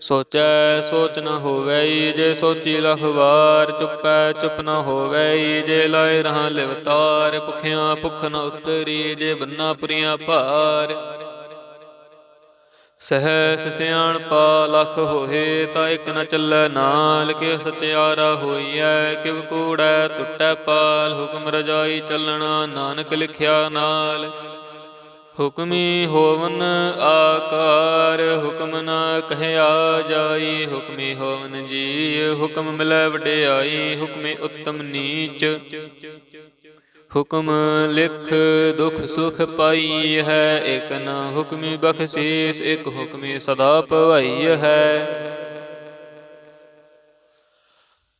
ਸੋਚੈ ਸੋਚ ਨ ਹੋਵੈ ਜੇ ਸੋਚੀ ਲਖ ਵਾਰ, ਚੁੱਪੈ ਚੁੱਪ ਨ ਹੋਵੈ ਜੇ ਲਾਇ ਰਹਾ ਲਿਵਤਾਰ, ਭੁਖਿਆ ਭੁਖ ਨ ਉਤਰੀ ਜੇ ਬੰਨਾ ਪੁਰੀਆਂ ਭਾਰ। ਸਹਿਸ ਸਿਆਣ ਪਾ ਲਖ ਹੋਏ ਤਾਂ ਇਕ ਨ ਚੱਲੈ ਨਾਲ ਕਿ ਸਚਿਆਰਾ ਹੋਈਐ, ਕਿਵ ਕੂੜੈ ਟੁੱਟੈ ਪਾਲ, ਹੁਕਮ ਰਜਾਈ ਚੱਲਣਾ ਨਾਨਕ ਲਿਖਿਆ ਨਾਲ। ਹੁਕਮੀ ਹੋਵਨ ਆਕਾਰ, ਹੁਕਮ ਨਾ ਕਹਿਆ ਜਾਈ। ਹੁਕਮੀ ਹੋਵਨ ਜੀ ਹੁਕਮ ਮਿਲੈ ਵਡਿਆਈ। ਹੁਕਮੇ ਉੱਤਮ ਨੀਚ, ਹੁਕਮ ਲਿਖ ਦੁਖ ਸੁਖ ਪਾਈ ਹੈ। ਇਕ ਨਾ ਹੁਕਮੀ ਬਖਸ਼ੀਸ, ਇਕ ਹੁਕਮੀ ਸਦਾ ਭਵਾਈ ਹੈ।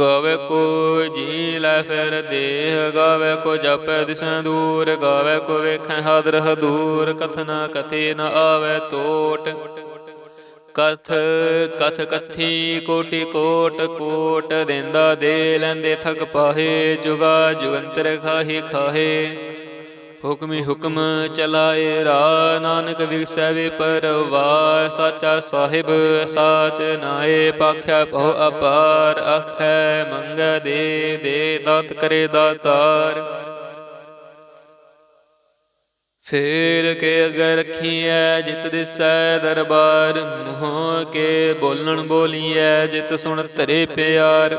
ਗਾਵੇ ਕੋ ਜੀ ਲੈ ਫਿਰ ਦੇਹ ਗਾਵੇ ਕੋ ਜਪੈ ਦਿਸੈ ਦੂਰ, ਗਾਵੇ ਕੋ ਵੇਖੈ ਹਾਦਰ ਹਦੂਰ, ਕਥਨਾ ਕਥੇ ਨ ਆਵੇ ਤੋਟ। ਕਥ ਕਥ ਕਥੀ, ਕੋਟੀ ਕੋਟ ਕੋਟ ਦਿੰਦਾ ਦੇ ਲੈਂਦੇ ਥਕ ਪਾਹੇ, ਜੁਗਾ ਜੁਗੰਤਰ ਖਾਹੀ ਖਾਹੇ। ਹੁਕਮੀ ਹੁਕਮ ਚਲਾਏ ਰਾ ਨਾਨਕ ਵਿਗਸੈ ਵੇ ਪਰਵਾ ਸਾਚਾ ਸਾਹਿਬ ਸਾਚ ਨਾਏ, ਪਾਖਿਆ ਬਹੁ ਅਪਾਰ, ਆਖੈ ਮੰਗੈ ਦੇ ਦੇ ਦਾਤ ਕਰੇ ਦਾਤਾਰ। ਫੇਰ ਕੇ ਅਗਰ ਰਖੀਐ, ਜਿਤ ਦਿਸੈ ਦਰਬਾਰ, ਮੋਹ ਕੇ ਬੋਲਣ ਬੋਲੀਐ, ਜਿਤ ਸੁਣ ਧਰੇ ਪਿਆਰ।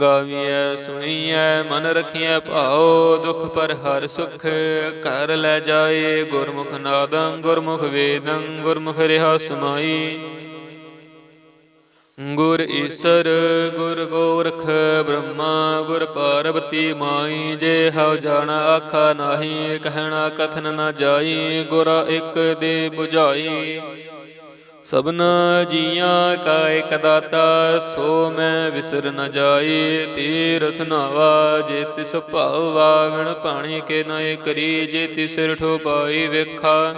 ਗਾਵੀਐ, ਸੁਣੀਐ, ਮਨ ਰਖੀਐ, ਭਾਉ, ਦੁਖ ਪਰ ਹਰ ਸੁਖ। ਘਰ ਲੈ ਜਾਏ ਗੁਰਮੁਖ ਨਾਦੰ, ਗੁਰਮੁਖ ਵੇਦੰ, ਗੁਰਮੁਖ ਰਿਹਾ ਸਮਾਈ। ਗੁਰ ਈਸਰ, ਗੁਰ ਗੋਰਖ, ਬ੍ਰਹਮਾ, ਗੁਰ ਪਾਰਵਤੀ ਮਾਈ। ਜੇ ਹਉ ਜਾਣ ਆਖਾ ਨਾਹੀ, ਕਹਿਣਾ ਕਥਨ ਨਾ ਜਾਈ, ਗੁਰ ਇੱਕ ਦੇ 부ਝਾਈ ਸਭਨਾ ਜੀਆਂ ਕਾ ਇਕ ਦਾਤਾ, ਸੋ ਮੈਂ ਵਿਸਰ ਨ ਜਾਈ ਤੀਰਥ ਨਾਵਾ, ਜੇ ਤਿਸ ਭਾਵਾ ਵਿਣ ਪਾਣੀ ਕੇ ਨਏ ਕਰੀ। ਜੇ ਤਿਸ ਰਠੋ ਪਾਈ ਵੇਖਾ,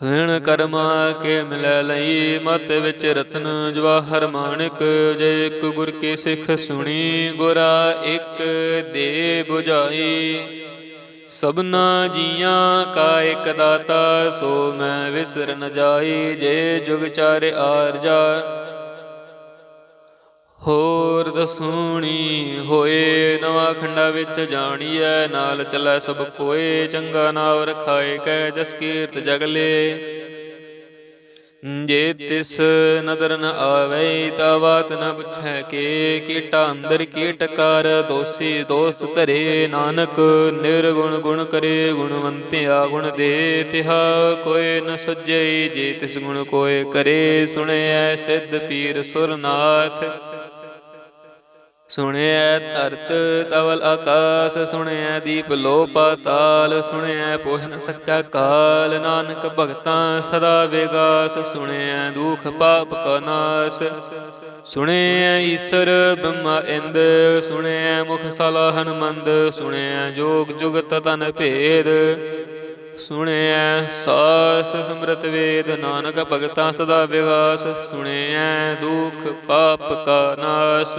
ਹਣ ਕਰਮਾ ਕੇ ਮਿਲੈ ਲਈ। ਮਤ ਵਿੱਚ ਰਤਨ ਜਵਾਹਰ ਮਾਣਿਕ, ਜੇ ਇੱਕ ਗੁਰ ਕੀ ਸਿੱਖ ਸੁਣੀ, ਗੁਰਾ ਇੱਕ ਦੇ 부ਝਾਈ ਸਭਨਾ ਜੀਆਂ ਕਾ ਇਕ ਦਾਤਾ, ਸੋ ਮੈਂ ਵਿਸਰ ਨ ਜਾਈ, ਜੇ ਜੁਗ ਚਾਰੇ ਆਰਜਾ ਹੋਰ ਦਸੂਣੀ ਹੋਏ, ਨਵਾ ਖੰਡਾ ਵਿੱਚ ਜਾਣੀਐ, ਨਾਲ ਚੱਲੈ ਸਭ ਕੋਏ ਚੰਗਾ ਨਾਵ ਰਖਾਏ ਕੈ ਜਸ ਕੀਰਤ ਜਗਲੇ ਜੇ ਤਿਸ ਨਦਰ ਨ ਆਵੇ ਤਾ ਬਾਤ ਨ ਪੁੱਛੈ ਕੇ ਕੀਟਾ ਅੰਦਰ ਕੀਟ ਕਰ, ਦੋਸੀ ਦੋਸ ਧਰੇ ਨਾਨਕ, ਨਿਰਗੁਣ ਗੁਣ ਕਰੇ ਗੁਣਵੰਤਿਆ ਗੁਣ ਦੇ ਤਿਹਾ ਕੋਏ ਨ ਸੁਝਈ ਜੇ ਤਿਸ ਗੁਣ ਕੋਏ ਕਰੇ ਸੁਣਿਐ ਸਿੱਧ ਪੀਰ ਸੁਰਨਾਥ। ਸੁਣਿਐ ਧਰਤ ਤਵਲ ਆਕਾਸ, ਸੁਣਿਐ ਦੀਪ ਲੋ ਪਾਤਾਲ ਸੁਣਿਐ ਪੋਹ ਨ ਸਕੈ ਕਾਲ, ਨਾਨਕ ਭਗਤਾਂ ਸਦਾ ਵਿਗਾਸ, ਸੁਣਿਐ ਦੁਖ ਪਾਪ ਕਾ ਨਾਸ। ਸੁਣਿਐ ਈਸਰ ਬ੍ਰਹਮਾ ਇੰਦ, ਸੁਣਿਐ ਮੁਖ ਸਲਾ ਹਨਮੰਦ, ਸੁਣਿਐ ਜੋਗ ਜੁਗਤ ਤਨ ਭੇਦ। ਸੁਣਿਐ ਸਾਸ ਸਮਰਤ ਵੇਦ, ਨਾਨਕ ਭਗਤਾਂ ਸਦਾ ਵਿਗਾਸ, ਸੁਣਿਐ ਦੁਖ ਪਾਪ ਕਾ ਨਾਸ।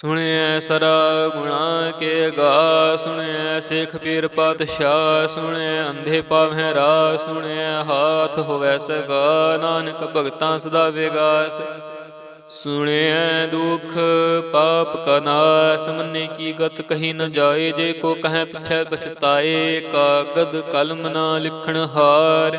ਸੁਣਿਐ ਸਰਾ ਗੁਣਾ ਕੇ ਗਾ ਸੁਣਿਐ ਸਿੱਖ ਪੀਰ ਪਾਤਸ਼ਾਹ, ਸੁਣਿਐ ਅੰਧੇ ਪਾਵਹਿ ਰਾ ਸੁਣਿਐ ਹਾਥ ਹੋਵੈ ਸਗਾ, ਨਾਨਕ ਭਗਤਾਂ ਸਦਾ ਵਿਗਾਸ। ਸੁਣਿਐ ਦੁਖ ਪਾਪ ਕਾ ਨਾਸ, ਮੰਨੇ ਕੀ ਗਤ ਕਹੀ ਨ ਜਾਏ, ਜੇ ਕੋ ਕਹੈ ਪਿਛੈ ਪਛਤਾਏ, ਕਾਗਦ ਕਲਮ ਨਾ ਲਿਖਣ ਹਾਰ।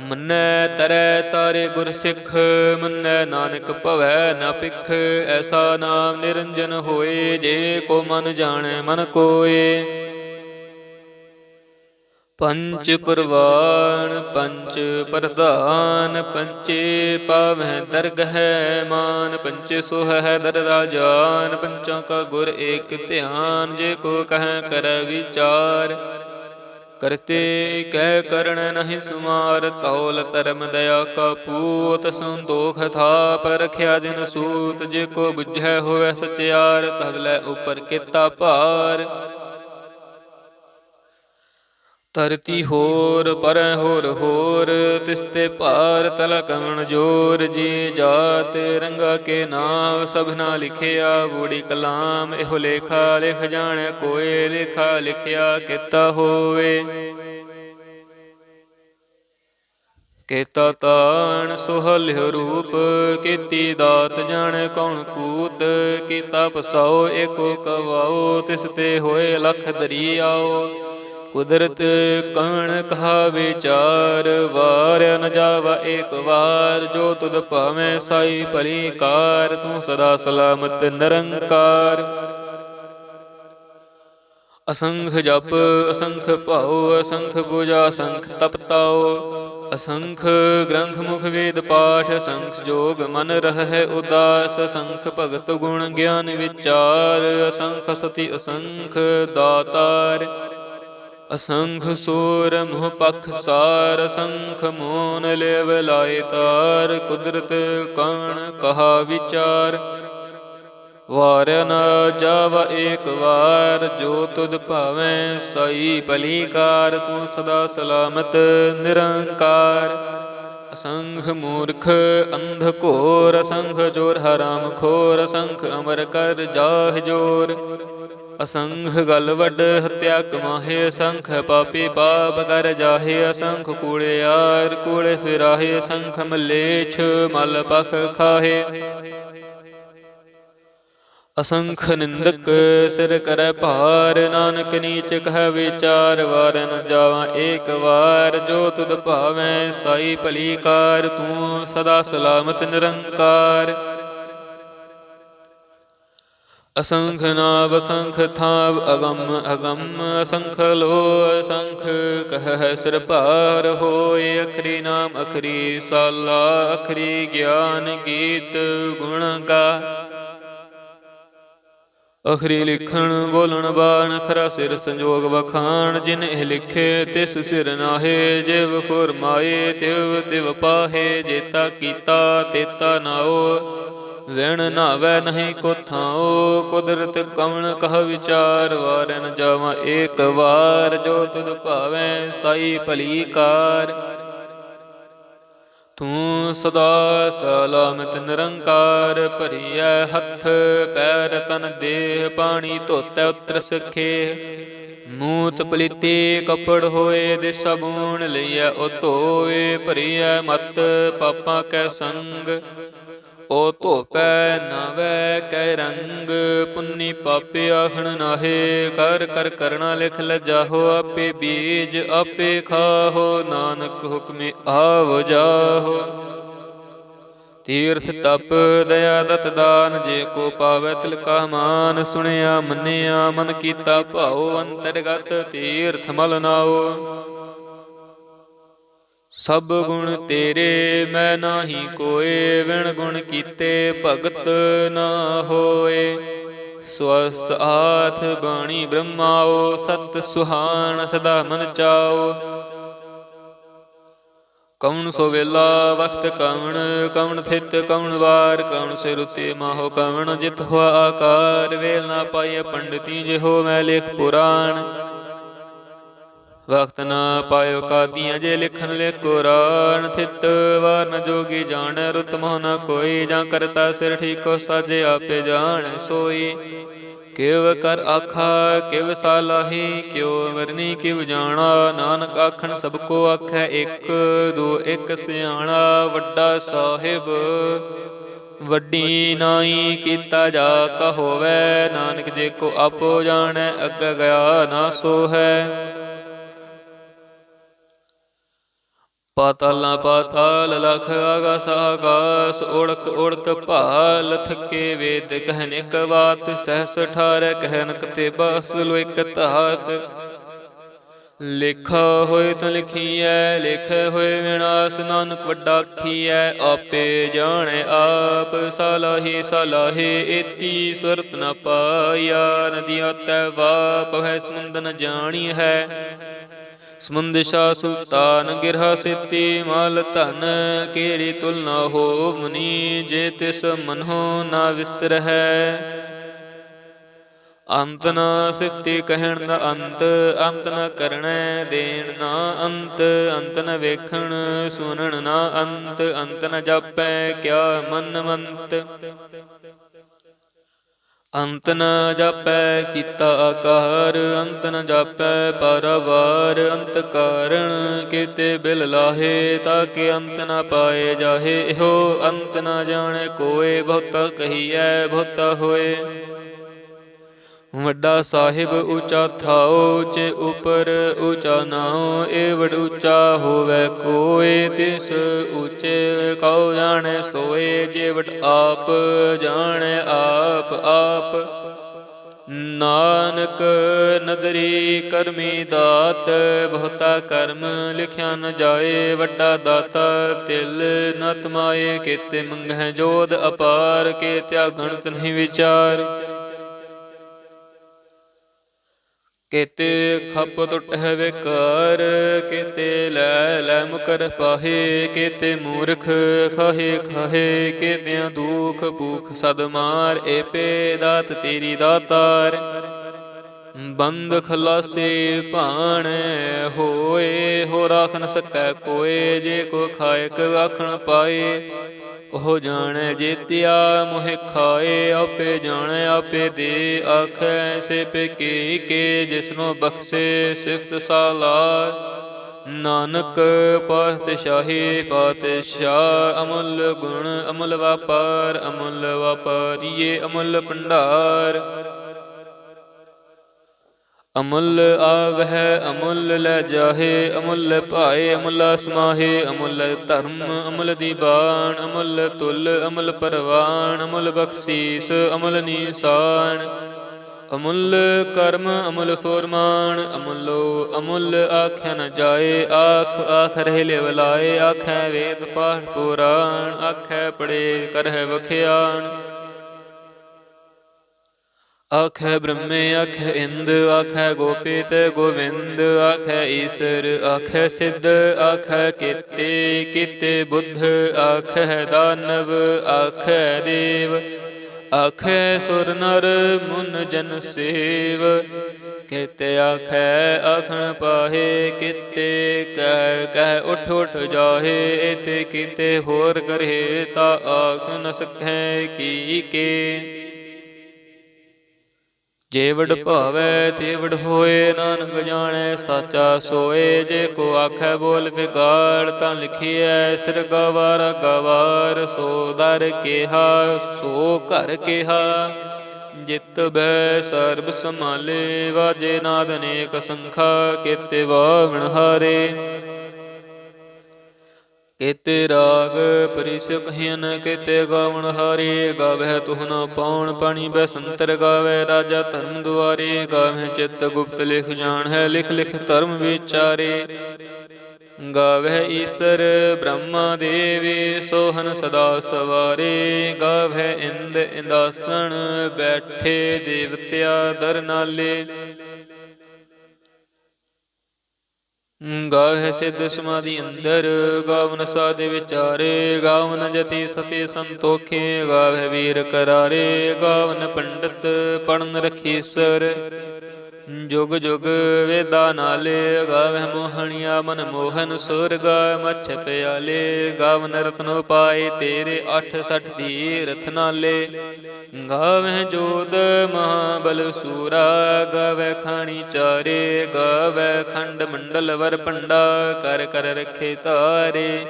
ਮੰਨੈ ਤਰੈ ਤਾਰੇ ਗੁਰ ਸਿੱਖ, ਮੰਨੈ ਨਾਨਕ ਭਵੈ ਨ ਪਿਖ ਐਸਾ ਨਾਮ ਨਿਰੰਜਨ ਹੋਏ, ਜੇ ਕੋ ਮਨ ਜਾਣੈ ਮਨ ਕੋਏ। ਪੰਚ ਪਰਵਾਨ, ਪੰਚ ਪ੍ਰਧਾਨ, ਪੰਚੇ ਪਾਵਹਿ ਦਰਗਹਿ ਮਾਨ, ਪੰਚੇ ਸੋਹੈ ਦਰ ਰਾਜਾਨ, ਪੰਚਾਂ ਕਾ ਗੁਰ ਏਕ ਧਿਆਨ, ਜੇ ਕੋ ਕਹੈ ਕਰੈ ਵਿਚਾਰ। ਕਰਤੇ ਕਹਿ ਕਰਨ ਨਹੀਂ ਸੁਮਾਰ, ਤੌਲ ਧਰਮ ਦਇਆ ਕਾ ਪੂਤ ਸੰਤੋਖ ਥਾ ਪਰਖਿਆ ਜਿਨ ਸੂਤ, ਜੇ ਕੋ ਬੁਝੈ ਹੋਵੇ ਸਚਿਆਰ ਤਬ ਲੈ ਉਪਰ ਕੀਤਾ ਭਾਰ। ਧਰਤੀ ਹੋਰ, ਪਰੈ ਹੋਰ ਹੋਰ ਤਿਸਤੇ ਭਾਰ ਤਲ ਕਮਣ ਜੋਰ, ਜੀ ਜਾਤ ਰੰਗਾ ਕੇ ਨਾਮ, ਸਭਨਾ ਲਿਖਿਆ ਬੂੜੀ ਕਲਾਮ, ਇਹੋ ਲੇਖਾ ਲਿਖ ਜਾਣੈ ਕੋਏ ਲੇਖਾ ਲਿਖਿਆ ਕੀਤਾ ਹੋਵੇ। ਕੇਤਾ ਤਾਣ ਸੁਹਲਿ ਰੂਪ, ਕੀਤੀ ਦਾਤ ਜਾਣੈ ਕੌਣ ਕੂਤ, ਕੀਤਾ ਪਸਾਓ, ਏਕੋ ਕਵਾਓ, ਤਿਸ ਤੇ ਹੋਏ ਲਖ ਦਰੀਆਓ। ਕੁਦਰਤ ਕਣ ਕਹਾ ਵਿਚਾਰ ਵਾਰ, ਨ ਜਾਵਾ ਏਕ ਵਾਰ, ਜੋ ਤੁਧ ਭਾਵੇਂ ਸਾਈ ਭਲੀ ਕਾਰ, ਤੂੰ ਸਦਾ ਸਲਾਮਤ ਨਿਰੰਕਾਰ। ਅਸੰਖ ਜਪ, ਅਸੰਖ ਭਾਉ, ਅਸੰਖ ਪੂਜਾ, ਅਸੰਖ ਤਪਤਾਉ। ਅਸੰਖ ਗ੍ਰੰਥ ਮੁਖ ਵੇਦ ਪਾਠ, ਅਸੰਖ ਜੋਗ ਮਨ ਰਹਿ ਉਦਾਸ। ਅਸੰਖ ਭਗਤ ਗੁਣ ਗਿਆਨ ਵਿਚਾਰ, ਅਸੰਖ ਸਤੀ ਅਸੰਖ ਦਾਤਾਰ। ਅਸੰਖ ਸੂਰ ਮੁਹ ਪਖ ਸਾਰ, ਅਸੰਖ ਮੋਨ ਲੇਵ ਲਾਇ ਤਾਰ, ਕੁਦਰਤ ਕਣ ਕਹਾ ਵਿਚਾਰ। ਵਾਰ ਨ ਜਾਵ ਏਕ ਵਾਰ, ਜੋ ਤੁਧ ਭਾਵੇਂ ਸਈ ਭਲੀ ਕਾਰ ਤੂੰ ਸਦਾ ਸਲਾਮਤ ਨਿਰੰਕਾਰ। ਅਸੰਖ ਮੂਰਖ ਅੰਧ ਘੋਰ, ਅਸੰਖ ਜੋਰ ਹਰਾਮ ਖੋਰ, ਅਸੰਖ ਅਮਰ ਕਰ ਜਾਹ ਜੋਰ। ਅਸੰਖ ਗਲ ਵੱਡ ਹਤਿਆ ਕਮਾਹੇ, ਅਸੰਖ ਪਾਪੀ ਪਾਪ ਕਰ ਜਾਹੇ, ਅਸੰਖ ਕੂੜਿਆਰ ਕੂੜੇ ਫਿਰਾਹੇ, ਅਸੰਖ ਮਲੇਛ ਮਲ ਪਖ ਖਾਹੇ। ਅਸੰਖ ਨਿੰਦਕ ਸਿਰ ਕਰੈ ਭਾਰ, ਨਾਨਕ ਨੀਚ ਕਹਿ ਵਿਚਾਰ ਵਾਰ ਜਾਵਾਂ ਏਕ ਵਾਰ, ਜੋ ਤੁਧ ਭਾਵੇਂ ਸਾਈ ਭਲੀ ਕਾਰ, ਤੂੰ ਸਦਾ ਸਲਾਮਤ ਨਿਰੰਕਾਰ। ਅਸੰਖ ਨਾਭ ਅਸੰਖ ਥਾਵ ਅਗੰਮ ਅਗੰਮ ਅਸੰਖ ਲੋ ਅਸੰਖ ਕਹ ਸਿਰ ਭਾਰ ਹੋਏ ਅਖਰੀ ਨਾਮ ਅਖਰੀ ਸਾਲਾ ਅਖਰੀ ਗਿਆਨ ਗੀਤ ਗੁਣ ਗਾ। ਅਖਰੀ ਲਿਖਣ ਬੋਲਣ ਬਾਣ ਖਰਾ ਸਿਰ ਸੰਜੋਗ ਵਖਾਣ ਜਿਨ ਇਹ ਲਿਖੇ ਤਿਸ ਸਿਰ ਨਾਹੇ ਜਿਵ ਫੁਰਮਾਏ ਤਿਵ ਤਿਵ ਪਾਹੇ ਜੇਤਾ ਕੀਤਾ ਤੇਤਾ ਨਾਓ ਵਿਣ ਨਾਵੈ ਨਹੀਂ ਕੋ ਥਾਓ ਕੁਦਰਤ ਕਵਣ ਕਹ ਵਿਚਾਰ, ਵਾਰਨ ਜਾਵਾਂ ਏਕ ਵਾਰ, ਜੋ ਤੁਧ ਭਾਵੇਂ ਸਾਈ ਭਲੀ ਕਾਰ। ਤੂੰ ਸਦਾ ਸਲਾਮਤ ਨਿਰੰਕਾਰ, ਭਰੀਐ ਹੱਥ, ਪੈਰ ਤਨ ਦੇਹ, ਪਾਣੀ ਧੋਤੈ ਉਤਰ ਸਖੇ। ਮੂਤ ਪਲੀਤੀ ਕਪੜ ਹੋਏ ਦੇ ਸਬੂਣ ਲਈਐ, ਉਹ ਧੋਏ ਭਰੀਐ ਮਤ, ਪਾਪਾਂ ਕੈ ਸੰਗ। ਉਹ ਧੋਪੈ ਨਵੈ ਕੈ ਰੰਗ, ਪੁੰਨੀ ਪਾਪੇ ਆਖਣ ਨਾਹੇ। ਕਰ ਕਰ ਕਰਣਾ ਲਿਖ ਲਜਾਹੋ ਆਪੇ, ਬੀਜ ਆਪੇ ਖਾਹੋ। ਨਾਨਕ ਹੁਕਮੇ ਆਵ ਜਾਹੋ। ਤੀਰਥ ਤਪ ਦਇਆ ਦਤ ਦਾਨ, ਜੇ ਕੋ ਪਾਵੈ ਤਿਲ ਕਾ ਮਾਨ। ਸੁਣਿਆ ਮੰਨਿਆ ਮਨ ਕੀਤਾ ਭਾਉ ਅੰਤਰਗਤ ਤੀਰਥ ਮਲ ਨਾਉ। ਸਭ ਗੁਣ ਤੇਰੇ ਮੈਂ ਨਾਹੀ ਕੋਏ, ਵਿਣ ਗੁਣ ਕੀਤੇ ਭਗਤ ਨਾ ਹੋਏ। ਸਵਸਤ ਆਥ ਬਾਣੀ ਬ੍ਰਹਮਾਓ ਸਤ ਸੁਹਾਨ ਸਦਾ ਮਨ ਚਾਓ। ਕੌਣ ਸੋ ਵੇਲਾ, ਵਖਤ ਕਵਣ ਕਵਣ ਥਿਤ ਕਵਣ ਵਾਰ, ਕਵਣ ਸੇ ਰੁਤੇ ਮਾਹੋ ਕਵਣ, ਜਿਤ ਹੋਆ ਆਕਾਰ। ਵੇਲ ਨਾ ਪਾਈਏ ਪੰਡਤੀ ਜੇ ਹੋ ਮੈਂ ਲੇਖ ਪੁਰਾਣ। ਵਖਤ ਨਾ ਪਾਇਓ ਕਾਦੀਆਂ ਜੇ ਲਿਖਣ ਲੈ ਕੁਰਾਨ, ਥਿਤ ਵਾਰ ਜੋਗੀ ਜਾਣ, ਰੁਤ ਮੋਹ ਨ ਕੋਈ, ਜਾਂ ਕਰਤਾ ਸਿਰ ਠੀਕੋ ਸਾਜੇ ਆਪੇ ਜਾਣ, ਸੋਈ। ਕਿਵ ਕਰ ਆਖਾ, ਕਿਵ ਸਾਲਾਹੀ ਕਿਉ ਵਰਨੀ, ਕਿਵ ਜਾਣਾ, ਨਾਨਕ ਆਖਣ ਸਭ ਕੋ ਆਖੈ ਇੱਕ, ਦੋ ਇੱਕ ਸਿਆਣਾ, ਵੱਡਾ ਸਾਹਿਬ। ਵੱਡੀ ਨਾਈ ਕੀਤਾ ਜਾ ਕਹੋਵੇ ਨਾਨਕ ਜੇ ਕੋ ਆਪੋ ਜਾਣੈ, ਅੱਗ ਗਿਆ ਨਾ ਸੋ ਹੈ ਪਾਤਾਲਾਂ ਪਾਤਾਲ ਲਖ ਆਗਾਸ ਆਗਾਸ ਓੜਕ ਓੜਕ ਭਾਲ ਥਕੇ ਵੇਦ ਕਹਿਨ ਇਕ ਬਾਤ, ਸਹਸ ਠਾਰੈ ਕਹਿਨ ਕਤੇ ਬਸ, ਲੋ ਇਕ ਧਾਤ। ਲਿਖਾ ਹੋਏ ਤਾਂ ਲਿਖੀਐ, ਲਿਖੇ ਹੋਏ ਵਿਨਾਸ਼, ਨਾਨਕ ਵੱਡਾ ਖੀਐ ਆਪੇ ਜਾਣੈ ਆਪ, ਸਲਾਹੀ ਸਲਾਹੇ, ਏਤੀ ਸੁਰਤ ਨ ਪਾਇਆ ਨਦੀਆਂ ਤੈ ਵਾਪ, ਹੈ ਸਮੁੰਦ ਨ ਜਾਣੀ ਹੈ ਸਮੁੰਦ ਸ਼ਾ ਸੁਲਤਾਨ ਗਿਰਹਾ ਸਿੱਤੀ ਮਾਲ ਧਨ, ਕਿਹੜੀ ਤੁਲਨਾ ਹੋ ਮਨੀ, ਜੇ ਤਿਸ ਮਨਹੁ ਨਾ ਵਿਸਰਹਿ। ਅੰਤ ਨਾ ਸਿਫਤੀ ਕਹਿਣ ਦਾ ਅੰਤ ਅੰਤ ਨ ਕਰਣੈ ਦੇਣ ਨਾ ਅੰਤ ਅੰਤ ਨ ਵੇਖਣ ਸੁਣਨ ਨਾ ਅੰਤ ਅੰਤ ਨ ਜਾਪੈ ਕਿਆ ਮਨ ਮੰਤ। ਅੰਤ ਨ ਜਾਪੈ ਕੀਤਾ ਆਕਾਰ ਅੰਤ ਨ ਜਾਪੈ ਪਰਵਾਰ, ਅੰਤ ਕਾਰਣ ਕੀਤੇ ਬਿਲ ਲਾਹੇ, ਤਾਂ ਕਿ ਅੰਤ ਨ ਪਾਏ ਜਾਹੇ। ਇਹੋ ਅੰਤ ਨ ਜਾਣੇ, ਕੋਏ ਬਹੁਤਾ ਕਹੀਐ, ਬਹੁਤਾ ਹੋਏ। ਵੱਡਾ ਸਾਹਿਬ ਉੱਚਾ ਥਾਉ, ਉੱਚੇ ਉਪਰ ਉੱਚਾ ਨਾਉ ਏ ਵਡ ਉੱਚਾ ਹੋਵੇ ਕੋਏ, ਤਿਸ ਉੱਚੇ ਕਉ ਜਾਣੈ ਸੋਏ, ਜੇ ਵਡ ਆਪ ਜਾਣੈ ਆਪ ਆਪ। ਨਾਨਕ ਨਦਰੀ ਕਰਮੀ ਦਾਤ, ਬਹੁਤਾ ਕਰਮ ਲਿਖਿਆ ਨ ਜਾਏ, ਵੱਡਾ ਦਾਤਾ ਤਿਲ ਨਤਮਾਏ ਕੀਤੇ ਮੰਗਹਿ ਜੋਦ ਅਪਾਰ ਕੇ ਤਿਆਗਣ ਤਨਹੀ ਵਿਚਾਰ। ਕਿਤੇ ਖੱਪ ਟੁੱਟਹਿ ਵਿਕਾਰ ਕਿਤੇ ਲੈ ਲੈ ਮੁਕਰ ਪਾਹੇ, ਕਿਤੇ ਮੂਰਖ ਖਾਹੇ ਖਾਹੇ, ਕਿਤਿਆਂ ਦੁਖ ਭੂਖ ਸਦ ਮਾਰ ਏਪੇ ਦਾਤ ਤੇਰੀ ਦਾਤਾਰ। ਬੰਦ ਖਲਾਸੇ ਭਾਣ ਹੋਏ, ਹੋ ਰਾਖ ਸਕੈ ਕੋਏ, ਜੇ ਕੋ ਖਾਇਕ ਆਖਣ ਪਾਏ। ਉਹ ਜਾਣੈ ਜੇਤਿਆ, ਮੋਹਿ ਖਾਏ ਆਪੇ ਜਾਣੈ, ਆਪੇ ਦੇ ਆਖੈ ਸੇ ਪੇ ਕੇ, ਜਿਸਨੋ ਬਖਸ਼ੇ ਸਿਫਤ ਸਾਲਾਰ ਨਾਨਕ ਪਾਤਸ਼ਾਹੀ ਪਾਤਸ਼ਾਹ, ਅਮੁੱਲ ਗੁਣ ਅਮੁੱਲ ਵਪਾਰ, ਅਮੁੱਲ ਵਪਾਰੀਏ ਅਮੁੱਲ ਭੰਡਾਰ। ਅਮੁੱਲ ਆਵਹਿ, ਅਮੁੱਲ ਲੈ ਜਾਹੇ, ਅਮੁੱਲ ਭਾਏ, ਅਮੁੱਲ ਸਮਾਹੇ ਅਮੁੱਲ ਧਰਮ, ਅਮੁੱਲ ਦੀਬਾਨ ਅਮੁੱਲ ਤੁਲ, ਅਮੁੱਲ ਪਰਵਾਨ ਅਮੁੱਲ ਬਖਸ਼ੀਸ, ਅਮੁੱਲ ਨੀਸਾਨ। ਅਮੁੱਲ ਕਰਮ, ਅਮੁੱਲ ਫੁਰਮਾਨ, ਅਮੁੱਲੋ ਅਮੁੱਲ ਆਖਿਆ ਨ ਜਾਏ, ਆਖ ਆਖ ਰਹਿ ਲਿਵਲਾਏ ਆਖੈ ਵੇਦ ਪਾਠ ਪੁਰਾਣ, ਆਖੈ ਪੜੇ ਕਰਹਿ ਵਖਿਆਣ। ਆਖੈ ਬ੍ਰਹਮੇ ਆਖੈ ਇੰਦ ਆਖੈ ਗੋਪੀ ਤੇ ਗੋਵਿੰਦ ਆਖੈ ਈਸਰ ਆਖੈ ਸਿੱਧ ਆਖੈ ਕੀਤੇ ਕੀਤੇ ਬੁੱਧ ਆਖੈ ਦਾਨਵ ਆਖੈ ਦੇਵ ਆਖੈ ਸੁਰ ਨਰ ਮੁਨ ਜਨ ਸੇਵ। ਕੀਤੇ ਆਖੈ ਆਖਣ ਪਾਹੇ, ਕੀਤੇ ਕਹਿ ਕਹਿ ਉਠ ਉਠ ਜਾਹੇ, ਇਤੇ ਕੀਤੇ ਹੋਰ ਕਰੇ ਤਾ ਆਖ ਨ ਸਕੈ ਕੀ ਕੇ। ਜੇਵੜ ਭਾਵੈ, ਤੇ ਹੋਏ, ਨਾਨਕ ਜਾਣੈ, ਸਾਚਾ ਸੋਏ। ਜੇ ਕੋ ਆਖੈ ਬੋਲ ਬਿਗਾੜ ਤਾਂ ਲਿਖੀਐ, ਸਿਰ ਗਵਾਰ ਗਵਾਰ। ਸੋ ਦਰ ਕਿਹਾ, ਸੋ ਘਰ ਕਿਹਾ। ਜਿਤ ਬੈ ਸਰਬ ਸਮਾਲੇ ਵਾਜੇ ਨਾਦ ਅਨੇਕ ਸੰਖਾ, ਕੀਤੇ ਵਾਵਣ ਹਾਰੇ। ਕੀਤੇ ਰਾਗ ਪਰਿਸਿ ਕਹਿਨ ਕੀਤੇ ਗਾਵਣ ਹਾਰੇ, ਗਾਵਹਿ ਤੁਹਨ ਪਾਉਣ ਪਾਣੀ ਬੈ ਸੰਤਰ ਗਾਵੇ ਰਾਜਾ ਧਰਮ ਦੁਆਰੇ, ਗਾਵਹਿ ਚਿਤ ਗੁਪਤ ਲਿਖ ਜਾਣ ਹੈ ਲਿਖ ਲਿਖ ਧਰਮ ਵਿਚਾਰੇ। ਗਾਵਹਿ ਈਸਰ ਬ੍ਰਹਮਾ ਦੇਵੀ, ਸੋਹਨ ਸਦਾ ਸਵਾਰੇ, ਗਾਵਹਿ ਇੰਦ ਇੰਦਾਸਣ ਬੈਠੇ ਦੇਵਤਿਆ ਦਰਨਾਲੇ ਨਾਲੇ ਗਾਵਹਿ ਸਿੱਧ ਸਮਾਧੀ ਅੰਦਰ, ਗਾਵਨ ਸਾਧੇ ਵਿਚਾਰੇ, ਗਾਵਨ ਜਤੀ ਸਤੇ ਸੰਤੋਖੇ ਗਾਵਹਿ ਵੀਰ ਕਰਾਰੇ, ਗਾਵਨ ਪੰਡਤ ਪੜਨ ਰਖੀਸਰ ਜੁਗ ਜੁਗ ਵੇਦਾ ਨਾਲੇ ਗਾਵਹਿ ਮੋਹਣਿਆ ਮਨ ਮੋਹਨ ਸੁਰਗ, ਮਛ ਪਿਆਲੇ ਗਾਵਨ ਰਤਨੋ ਪਾਏ ਤੇਰੇ 68 ਤੀਰਥ ਨਾਲੇ। ਗਾਵਹਿ ਜੋਦ ਮਹਾਬਲ ਸੂਰਾ ਗਾਵੈ ਖਾਣੀ ਚਾਰੇ, ਗਾਵਹਿ ਖੰਡ ਮੰਡਲ ਵਰ ਪੰਡਾ ਕਰ ਕਰ ਰਖੇ ਤਾਰੇ।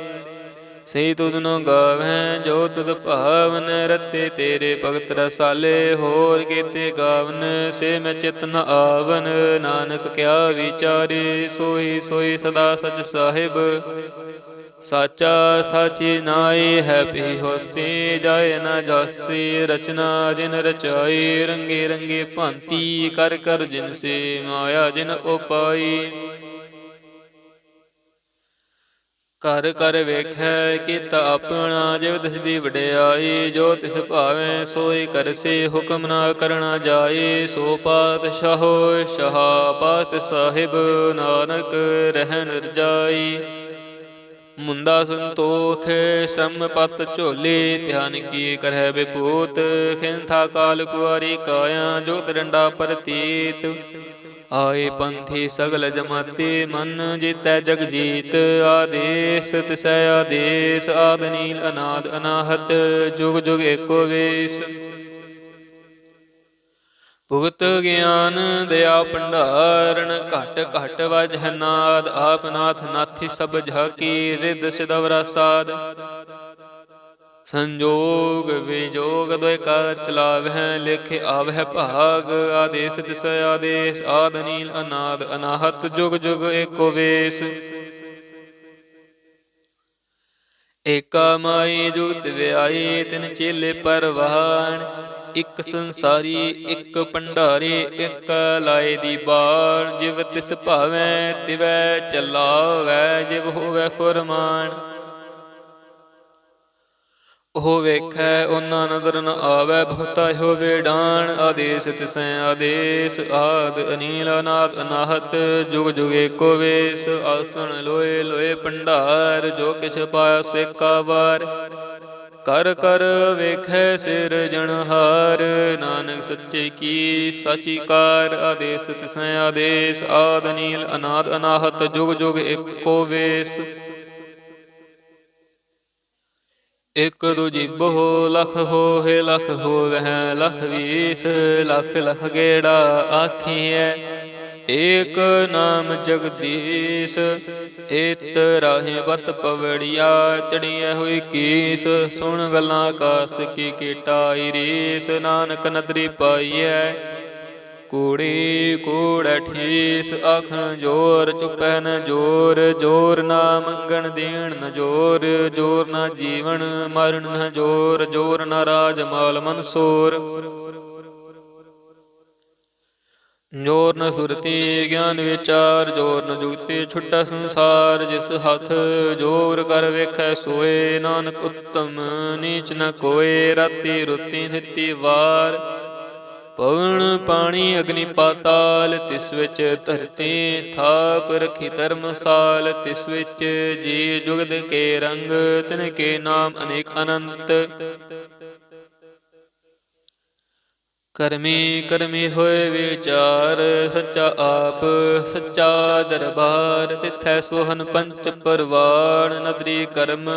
ਸਹੀ ਤੁਧਨੋ ਗਾਵੈ ਜੋ ਤੁਧ ਭਾਵਨ ਰਤੇ ਤੇਰੇ ਭਗਤ ਰਸਾਲੇ, ਹੋਰ ਕੀਤੇ ਗਾਵਨ ਸੇ ਮੈਂ ਚਿਤਨ ਆਵਨ। ਨਾਨਕ ਕਿਆ ਵਿਚਾਰੇ ਸੋਈ ਸੋਈ ਸਦਾ ਸਚ ਸਾਹਿਬ। ਸਾਚਾ ਸਾਚੀ ਨਾਈ ਹੈ ਪੀ ਹੋਸੀ, ਜਾਏ ਨਾ ਜਾਸੀ। ਰਚਨਾ ਜਿਨ ਰਚਾਈ, ਰੰਗੇ ਰੰਗੇ ਭਾਂਤੀ, ਕਰ ਕਰ ਜਿਨ ਸੇ ਮਾਇਆ ਜਿਨ ਉਪਾਈ। ਘਰ ਘਰ ਵੇਖੈ ਕੀਤਾ ਆਪਣਾ ਜਿਵ ਤਿਸ ਦੀ ਵਡਿਆਈ, ਜੋ ਤਿਸ ਭਾਵੇਂ ਸੋਈ ਕਰਸੇ, ਹੁਕਮ ਨਾ ਕਰਨਾ ਜਾਏ ਸੋ ਪਾਤਸ਼ਾਹੋ ਸ਼ਹਾਬਤ ਸਾਹਿਬ ਨਾਨਕ ਰਹਿਣ ਰਜਾਈ। ਮੁੰਦਾ ਸੰਤੋਖ ਸਮ ਪਤ ਝੋਲੇ, ਧਿਆਨ ਕੀ ਕਰੈ ਬਿਪੂਤ ਖਿੰਥਾ ਕਾਲ ਕੁਆਰੀ ਕਾਇਆ, ਜੋਤ ਡੰਡਾ ਪ੍ਰਤੀਤ। ਆਏ ਪੰਥੀ ਸਗਲ ਜਮਾਤੇ, ਮਨ ਜੀਤੈ ਜਗ ਜੀਤ। ਆਦੇਸ, ਤਿਸੈ ਆਦੇਸ, ਆਦ ਨੀਲ, ਅਨਾਦ, ਅਨਾਹਤ, ਜੁਗ ਜੁਗ ਏਕੋ ਵੇਸ। ਭੁਗਤ ਗਿਆਨ ਦਇਆ ਭੰਡਾਰਨ, ਘਟ ਘਟ ਵਜਹ ਨਾਦ। ਆਪ ਨਾਥ ਨਾਥੀ ਸਭ ਝਾਕੀ, ਰਿੱਧ ਸਿਦਵਰਾ ਸਾਧ ਸੰਜੋਗ ਵਿਜੋਗ ਦੋਇ ਕਾਰ ਚਲਾਵਹਿ, ਲਿਖ ਆਵਹਿ ਭਾਗ, ਆਦੇਸ ਤਿਸ ਆਦੇਸ, ਆਦ ਨੀਲ ਅਨਾਦ ਅਨਾਹਤ, ਜੁਗ ਜੁਗ ਏਕੋ ਵੇਸ। ਏਕਾ ਮਾਈ ਜੁਗਤ ਵਿਆਈ ਤਿਨ ਚੇਲੇ ਪਰਵਾਨ ਇੱਕ ਸੰਸਾਰੀ, ਇੱਕ ਭੰਡਾਰੀ, ਇੱਕ ਲਾਏ ਦੀ ਬਾਣ, ਜਿਵ ਤਿਸ ਭਾਵੈ ਤਿਵੈ ਚਲਾਵੈ, ਜਿਵ ਹੋਵੈ ਫਰਮਾਨ। ਹੋ ਵੇਖੈ ਉਹਨਾਂ ਨਦਰ ਨ ਆਵੈ ਬਹੁਤਾ ਹੋਵੇ ਡਾਣ ਆਦੇਸ ਤਿਸੈ ਆਦੇਸ, ਆਦ ਅਨੀਲ ਅਨਾਦ ਅਨਾਹਤ, ਜੁਗ ਜੁਗ ਏਕੋ ਵੇਸ। ਆਸਣ ਲੋਏ ਲੋਏ ਭੰਡਾਰ, ਜੋ ਕਿਛ ਪਾਇਆ ਸੇਕਾ ਵਾਰ। ਕਰ ਕਰ ਵੇਖੈ ਸਿਰ ਜਣਹਾਰ, ਨਾਨਕ ਸੱਚੇ ਕੀ ਸਾਚੀ ਕਾਰ। ਆਦੇਸ ਤਿਸੈ ਆਦੇਸ, ਆਦ ਅਨੀਲ ਅਨਾਦ ਅਨਾਹਤ, ਜੁਗ ਜੁਗ ਏਕੋ ਵੇਸ। ਇਕ ਦੂਜੀ ਬਹੁ ਲਖ ਹੋਏ ਲਖ ਹੋਵਹਿ ਲਖ ਵੀਸ, ਲਖ ਲਖ ਗੇੜਾ ਆਖੀਐ। ਏਕ ਨਾਮ ਜਗਦੀਸ਼ ਏਤ ਰਾਹੇ ਬਤ ਪਵੜੀਆ, ਚੜੀਐ ਹੋਈ ਕੀਸ। ਸੁਣ ਗੱਲਾਂ ਆਕਾਸ ਕੀ ਕੀਟਾਈ ਰੀਸ, ਨਾਨਕ ਨਦਰੀ ਪਾਈਐ। ਕੂੜੀ ਕੂੜ ਠੀਸ ਆਖਣ ਜੋਰ ਚੁਪੈ ਨ ਜੋਰ ਜੋਰ ਨਾ ਮੰਗਣ ਦੇਣ ਨ ਜੋਰ ਜੋਰ ਨਾ ਜੀਵਨ ਮਰਨ ਨ ਜੋਰ ਜੋਰ ਨਾ ਰਾਜ ਮਾਲ ਮਨਸੂਰ ਜੋਰ ਨ ਸੁਰਤੀ ਗਿਆਨ ਵਿਚਾਰ, ਜੋਰ ਨ ਜੁਗਤੀ ਛੁੱਟਾ ਸੰਸਾਰ, ਜਿਸ ਹੱਥ ਜੋਰ ਕਰ ਵੇਖੈ ਸੋਏ, ਨਾਨਕ ਉੱਤਮ ਨੀਚ ਨ ਕੋਏ, ਰਾਤੀ ਰੁੱਤੀ ਥਿਤੀ ਵਾਰ। ਪਵਨ ਪਾਣੀ ਅਗਨੀ ਪਾਤਾਲ, ਤਿਸ ਵਿੱਚ ਧਰਤੀ ਥਾਪ ਰਖੀ ਧਰਮਸਾਲ, ਤਿਸ ਵਿੱਚ ਜੀ ਜੁਗਦ ਕੇ ਰੰਗ, ਤਿਨ ਕੇ ਨਾਮ ਅਨੇਕ ਅਨੰਤ। ਕਰਮੀ ਕਰਮੀ ਹੋਏ ਵਿਚਾਰ, ਸੱਚਾ ਆਪ, ਸੱਚਾ ਦਰਬਾਰ, ਤਿਥੈ ਸੋਹਨ ਪੰਚ ਪਰਵਾਣ, ਨਦਰੀ ਕਰਮ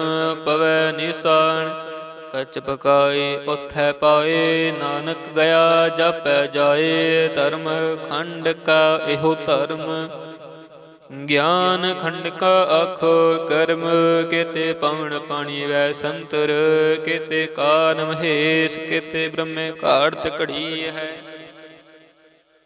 ਪਵੈ ਨਿਸਾਨ। ਕਚ ਪਕਾਏ ਉਥੈ ਪਾਏ, ਨਾਨਕ ਗਿਆ, ਜਾਪੈ ਜਾਏ, ਧਰਮ ਖੰਡ ਕਾ ਇਹੋ ਧਰਮ। ਗਿਆਨ ਖੰਡ ਕਾ ਅਖ ਕਰਮ, ਕਿਤੇ ਪਵਨ ਪਾਣੀ ਵੈ ਸੰਤਰ, ਕਿਤੇ ਕਾਨ ਮਹੇਸ਼, ਕਿਤੇ ਬ੍ਰਹਮੇ ਘਾੜਤ ਘੜੀ ਹੈ।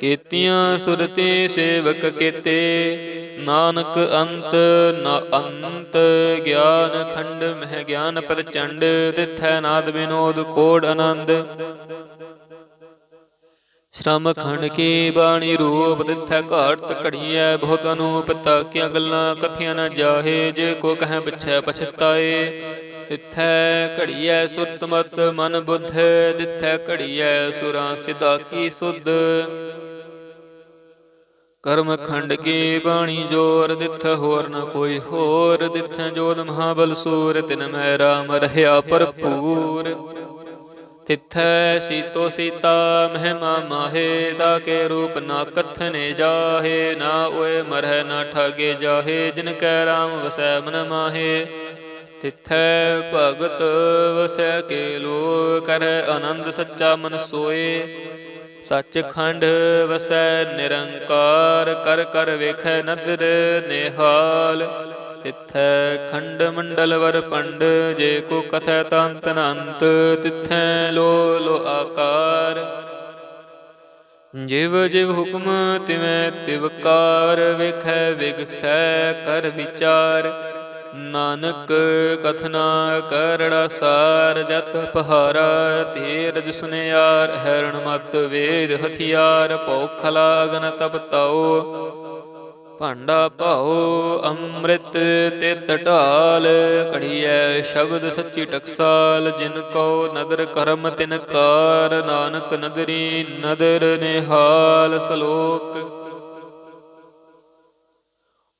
ਕੀਤੀਆਂ ਸੁਰਤੀ ਸੇਵਕ ਕੀਤੇ, ਨਾਨਕ ਅੰਤ ਨ ਅੰਤ ਗਿਆਨ ਖੰਡ ਮਹਿ ਗਿਆਨ ਪ੍ਰਚੰਡ, ਤਿਥੈ ਨਾਦ ਬਿਨੋਦ ਕੋੜ ਆਨੰਦ। ਸ਼ਰਮ ਖੰਡ ਕੀ ਬਾਣੀ ਰੂਪ ਤਿਥੈ ਘਾਟ ਘੜੀਐ, ਬਹੁਤ ਅਨੂਪ ਤਾਕੀਆਂ ਗੱਲਾਂ ਕਥੀਆਂ ਨਾ ਜਾਹੇ, ਜੇ ਕੋ ਕਹੈ ਪਿਛੈ ਪਛਤਾਏ। ਤਿਥੈ ਘੜੀਐ ਸੁਰਤ ਮਤ ਮਨ ਬੁੱਧ, ਤਿਥੈ ਘੜੀਐ ਸੁਰਾਂ ਸਿਧਾ ਕੀ ਸੁਧ। ਕਰਮ ਖੰਡ ਕੀ ਬਾਣੀ ਜੋਰ ਦਿਥ ਹੋਰ ਨ ਕੋਈ ਹੋਰ। ਦਿਥ ਜੋਦ ਮਹਾਬਲ ਸੂਰ, ਤਿਨ ਮੈ ਰਾਮ ਰਹਿਆ ਭਰਪੂਰ। ਤਿਥੈ ਸੀਤੋ ਸੀਤਾ, ਮਹਿਮਾ ਮਾਹੇ, ਤਾ ਕੇ ਰੂਪ ਨਾ ਕਥਨੇ ਜਾਹੇ। ਨਾ ਓਏ ਮਰਹਿ ਨਾ ਠਾਗੇ ਜਾਹੇ, ਜਿਨ ਕੈ ਰਾਮ ਵਸੈ ਮਨ ਮਾਹੇ। ਤਿਥੈ ਭਗਤ ਵਸੈ ਕੇ ਲੋ ਕਰ ਆਨੰਦ ਸੱਚਾ ਮਨ ਸੋਏ। ਸੱਚ ਖੰਡ ਵਸੈ ਨਿਰੰਕਾਰ ਕਰ ਕਰ ਵੇਖੈ ਨਦਰ ਨਿਹਾਲ। ਤਿਥੈ ਖੰਡ ਮੰਡਲ ਵਰ ਪੰਡ ਜੇ ਕੋ ਕਥੈ ਤੰਤ ਅਨੰਤ, ਤਿਥੈ ਲੋ ਲੋ ਆਕਾਰ। ਜਿਵ ਜਿਵ ਹੁਕਮ ਤਿਵੈ ਤਿਵਕਾਰ ਵੇਖੈ ਵਿਗਸੈ ਕਰ ਵਿਚਾਰ। ਨਾਨਕ ਕਥਨਾ ਕਰੜਾ ਸਾਰ ਜਤ ਪਹਾਰਾ ਤੀਰਜ ਸੁਨਿਆਰ ਹੈਰਣ ਮਤ ਵੇਦ ਹਥਿਆਰ ਭੌਖਲਾ ਅਗਨ ਤਪ ਭਾਂਡਾ ਭਾਉ ਅੰਮ੍ਰਿਤ ਤਿਤ ਢਾਲ, ਘੜੀਐ ਸ਼ਬਦ ਸੱਚੀ ਟਕਸਾਲ, ਜਿਨ ਕੋ ਨਦਰ ਕਰਮ ਤਿਨ ਕਾਰ, ਨਾਨਕ ਨਦਰੀ ਨਦਰ ਨਿਹਾਲ, ਸ਼ਲੋਕ